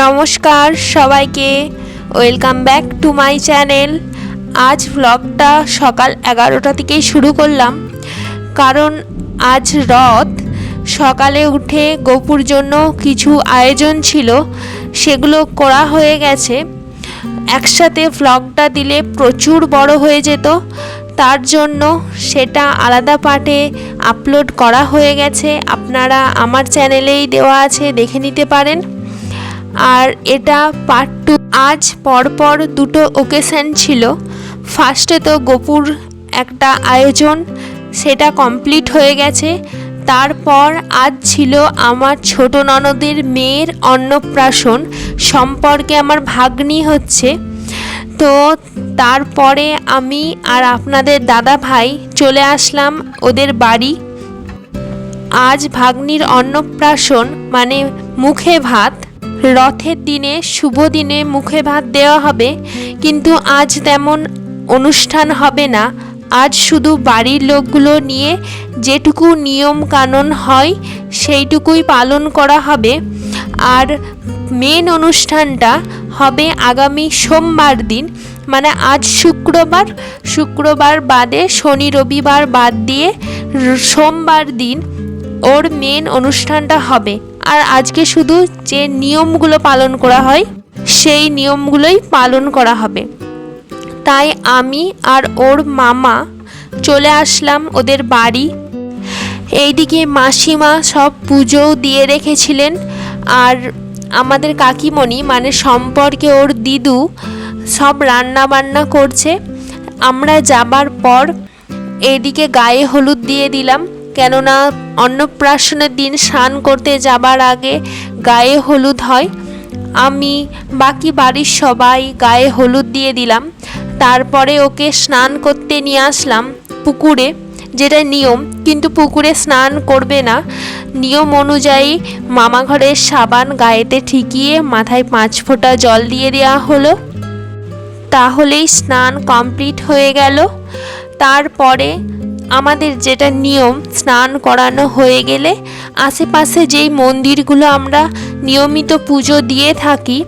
নমস্কার সবাইকে। Welcome back to my channel আজ ভ্লগটা সকাল এগারোটা থেকেই শুরু করলাম। কারণ আজ রথ। সকালে উঠে গোপুর জন্য কিছু আয়োজন ছিল, সেগুলো করা হয়ে গেছে। একসাথে ভ্লগটা দিলে প্রচুর বড় হয়ে যেত। তার জন্য সেটা আলাদা পার্টে আপলোড করা হয়ে গেছে। আপনারা আমার চ্যানেলেই দেওয়া আছে, দেখে নিতে পারেন। আর এটা পার্ট টু আজ পরপর দুটো ওকেশন ছিল। ফার্স্টে তো গোপুর একটা আয়োজন, সেটা কমপ্লিট হয়ে গেছে। তারপর আজ ছিল আমার ছোট ননদের মেয়ের অন্নপ্রাশন, সম্পর্কে আমার ভাগ্নি হচ্ছে। তো তারপরে আমি আর আপনাদের দাদা ভাই চলে আসলাম ওদের বাড়ি। আজ ভাগ্নির অন্নপ্রাশন মানে মুখে ভাত রথের দিনে, শুভ দিনে মুখে ভাত দেওয়া হবে, কিন্তু আজ তেমন অনুষ্ঠান হবে না। আজ শুধু বাড়ির লোকগুলো নিয়ে যেটুকু নিয়ম কানুন হয়, সেইটুকুই পালন করা হবে। আর মেন অনুষ্ঠানটা হবে আগামী সোমবার দিন মানে আজ শুক্রবার। শুক্রবার বাদে শনি রবিবার বাদ দিয়ে সোমবার দিন ওর মেন অনুষ্ঠানটা হবে। আর আজকে শুধু যে নিয়মগুলো পালন করা হয়, সেই নিয়মগুলোই পালন করা হবে। তাই আমি আর ওর মামা চলে আসলাম ওদের বাড়ি। এইদিকে মাসিমা সব পুজোও দিয়ে রেখেছিলেন। আর আমাদের কাকিমণি মানে সম্পর্কে ওর দিদু, সব রান্না বান্না করছে। আমরা যাবার পর এইদিকে গায়ে হলুদ দিয়ে দিলাম। কেননা অন্নপ্রাশনের দিন স্নান করতে যাবার আগে গায়ে হলুদ হয়। আমি বাকি বাড়ির সবাই গায়ে হলুদ দিয়ে দিলাম। তারপরে ওকে স্নান করতে নিয়ে আসলাম পুকুরে, যেটা নিয়ম, কিন্তু পুকুরে স্নান করবে না। নিয়ম অনুযায়ী মামা ঘরের সাবান গায়েতে ঠিকিয়ে মাথায় পাঁচ ফোঁটা জল দিয়ে দেওয়া হলো। তাহলেই স্নান কমপ্লিট হয়ে গেল। তারপরে আমাদের যেটা নিয়ম, স্নান করানো হয়ে গেলে আশেপাশে যেই মন্দিরগুলো আমরা নিয়মিত পুজো দিয়ে থাকি,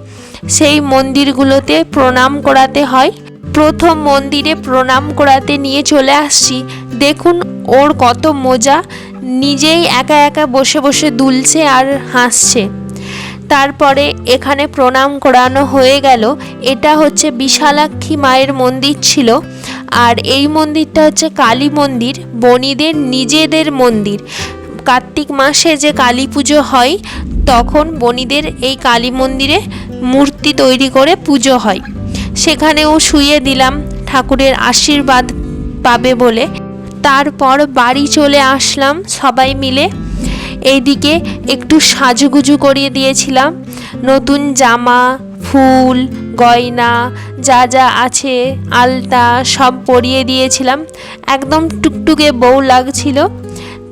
সেই মন্দিরগুলোতে প্রণাম করাতে হয়। প্রথম মন্দিরে প্রণাম করাতে নিয়ে চলে আসছি। দেখুন, ওর কত মজা। নিজেই একা একা বসে বসে দুলছে আর হাসছে। তারপরে এখানে প্রণাম করানো হয়ে গেল। এটা হচ্ছে বিশালাক্ষী মায়ের মন্দির ছিল। আর এই মন্দিরটা হচ্ছে কালী মন্দির বনিদের নিজেদের মন্দির। কার্তিক মাসে যে কালী পুজো হয়, তখন বনিদের এই কালী মন্দিরে মূর্তি তৈরি করে পুজো হয়। সেখানেও শুয়ে দিলাম, ঠাকুরের আশীর্বাদ পাবে বলে। তারপর বাড়ি চলে আসলাম সবাই মিলে। এইদিকে একটু সাজুগুজু করিয়ে দিয়েছিলাম। নতুন জামা ফুল, গয়না, যা যা আছে, আলতা সব পরিয়ে দিয়েছিলাম। একদম টুকটুকে বউ লাগছিল।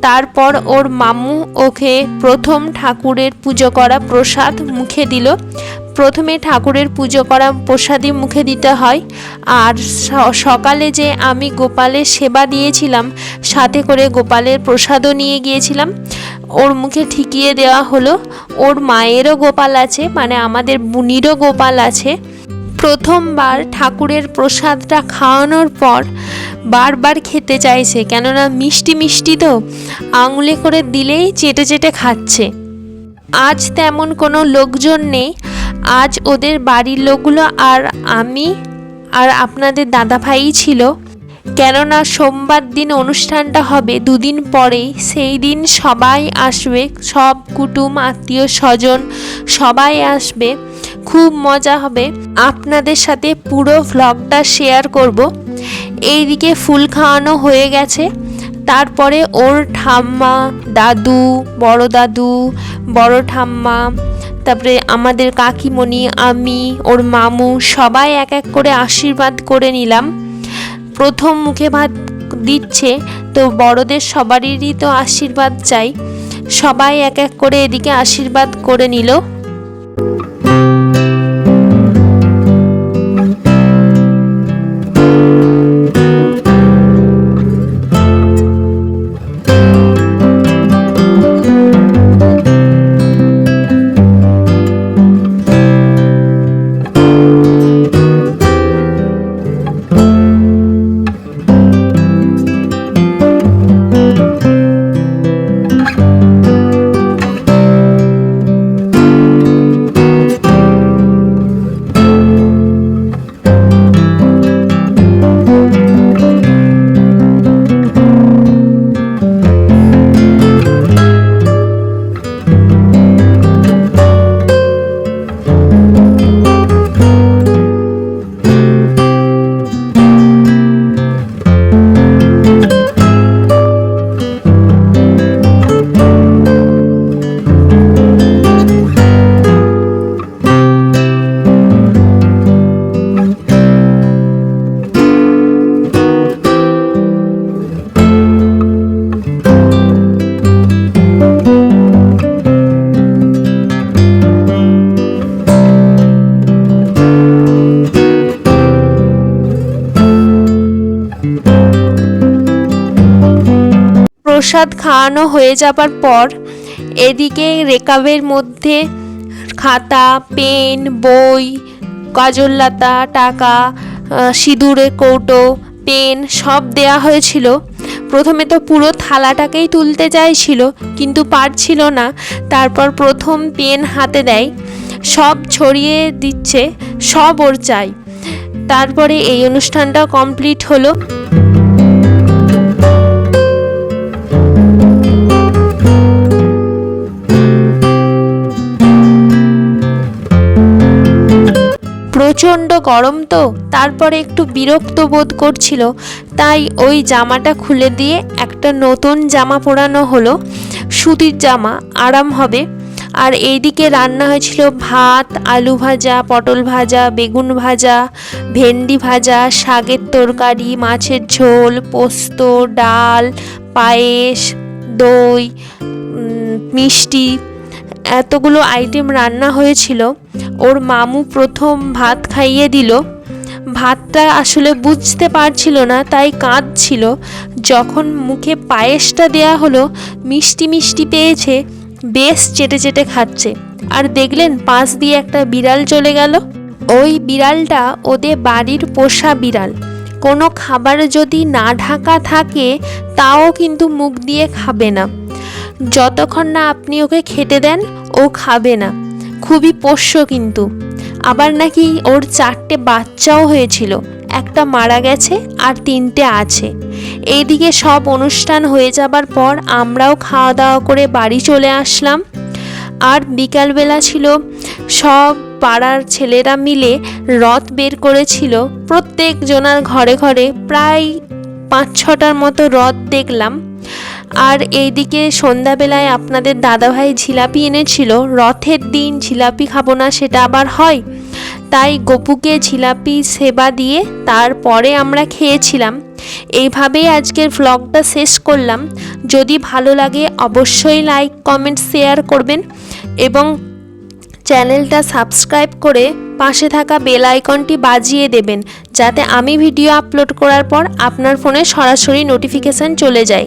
তারপর ওর মামু ওকে প্রথম ঠাকুরের পুজো করা প্রসাদ মুখে দিল। প্রথমে ঠাকুরের পুজো করা প্রসাদই মুখে দিতে হয়। আর সকালে যে আমি গোপালের সেবা দিয়েছিলাম, সাথে করে গোপালের প্রসাদও নিয়ে গিয়েছিলাম। ওর মুখে ঠিকিয়ে দেওয়া হলো। ওর মায়েরও গোপাল আছে মানে আমাদের বুনিরও গোপাল আছে। প্রথমবার ঠাকুরের প্রসাদটা খাওয়ানোর পর বারবার খেতে চাইছে, কেননা মিষ্টি মিষ্টি তো, আঙুলে করে দিলেই চেটে চেটে খাচ্ছে। আজ তেমন কোনো লোকজন নেই, আজ ওদের বাড়ির লোকগুলো আর আমি আর আপনাদের দাদা ভাই ছিল। কেননা সোমবার দিন অনুষ্ঠানটা হবে, দুদিন পরেই। সেই দিন সবাই আসবে, সব কুটুম, আত্মীয় স্বজন সবাই আসবে। খুব মজা হবে। আপনাদের সাথে পুরো ভ্লগটা শেয়ার করব। এইদিকে ফুল খাওয়ানো হয়ে গেছে। তারপরে ওর ঠাম্মা, দাদু, বড় দাদু, বড় ঠাম্মা, তারপরে আমাদের কাকিমণি, আমি, ওর মামু সবাই এক এক করে আশীর্বাদ করে নিলাম। প্রথম মুখে ভাত দিচ্ছে, তো বড়দের সবারই তো আশীর্বাদ চাই। সবাই এক এক করে এদিকে আশীর্বাদ করে নিল। খাওয়ানো হয়ে যাবার পর এদিকে রেকাবের মধ্যে খাতা, পেন, বই কাজললাতা টাকা সিঁদুরের কৌটো, পেন সব দেয়া হয়েছিল। প্রথমে তো পুরো থালাটাকেই তুলতে চাইছিল, কিন্তু পারছিল না। তারপর প্রথম পেন হাতে দেয় সব ছড়িয়ে দিচ্ছে, সব ওর চাই। তারপরে এই অনুষ্ঠানটা কমপ্লিট হলো। প্রচণ্ড গরম তো, তারপরে একটু বিরক্ত বোধ করছিল। তাই ওই জামাটা খুলে দিয়ে একটা নতুন জামা পরানো হলো। সুতির জামা, আরাম হবে। আর এইদিকে রান্না হয়েছিল ভাত, আলু ভাজা, পটল ভাজা, বেগুন ভাজা, ভেন্ডি ভাজা, শাকের তরকারি, মাছের ঝোল, পোস্ত, ডাল, পায়েস, দই মিষ্টি। এতগুলো আইটেম রান্না হয়েছিল, ওর মামু প্রথম ভাত খাইয়ে দিল। ভাতটা আসলে বুঝতে পারছিল না, তাই কাঁদছিল। যখন মুখে পায়েসটা দেয়া হলো, মিষ্টি মিষ্টি পেয়েছে, বেশ চেটে চেটে খাচ্ছে। আর দেখলেন পাশ দিয়ে একটা বিড়াল চলে গেল। ওই বিড়ালটা ওদের বাড়ির পোষা বিড়াল। কোনো খাবার যদি না ঢাকা থাকে, তাও কিন্তু মুখ দিয়ে খাবে না। যতক্ষণ না আপনি ওকে খেতে দেন, ও খাবে না। খুবই পোষ্য কিন্তু। আবার নাকি ওর চারটে বাচ্চাও হয়েছিল। একটা মারা গেছে আর তিনটে আছে। এইদিকে সব অনুষ্ঠান হয়ে যাবার পর আমরাও খাওয়া দাওয়া করে বাড়ি চলে আসলাম। আর বিকালবেলা ছিল, সব পাড়ার ছেলেরা মিলে রথ বের করেছিল। প্রত্যেক জনার ঘরে ঘরে প্রায় পাঁচ ছটার মতো রথ দেখলাম। আর এইদিকে সন্ধ্যাবেলায় আপনাদের দাদাভাই জিলাপি এনেছিল, রথের দিন জিলাপি খাব না সেটা আবার হয়। তাই গপুকে জিলাপি সেবা দিয়ে তারপরে আমরা খেয়েছিলাম। এইভাবেই আজকের ভ্লগটা শেষ করলাম। যদি ভালো লাগে অবশ্যই লাইক কমেন্ট শেয়ার করবেন এবং চ্যানেলটা সাবস্ক্রাইব করে পাশে থাকা বেল আইকনটি বাজিয়ে দেবেন, যাতে আমি ভিডিও আপলোড করার পর আপনার ফোনে সরাসরি নোটিফিকেশান চলে যায়।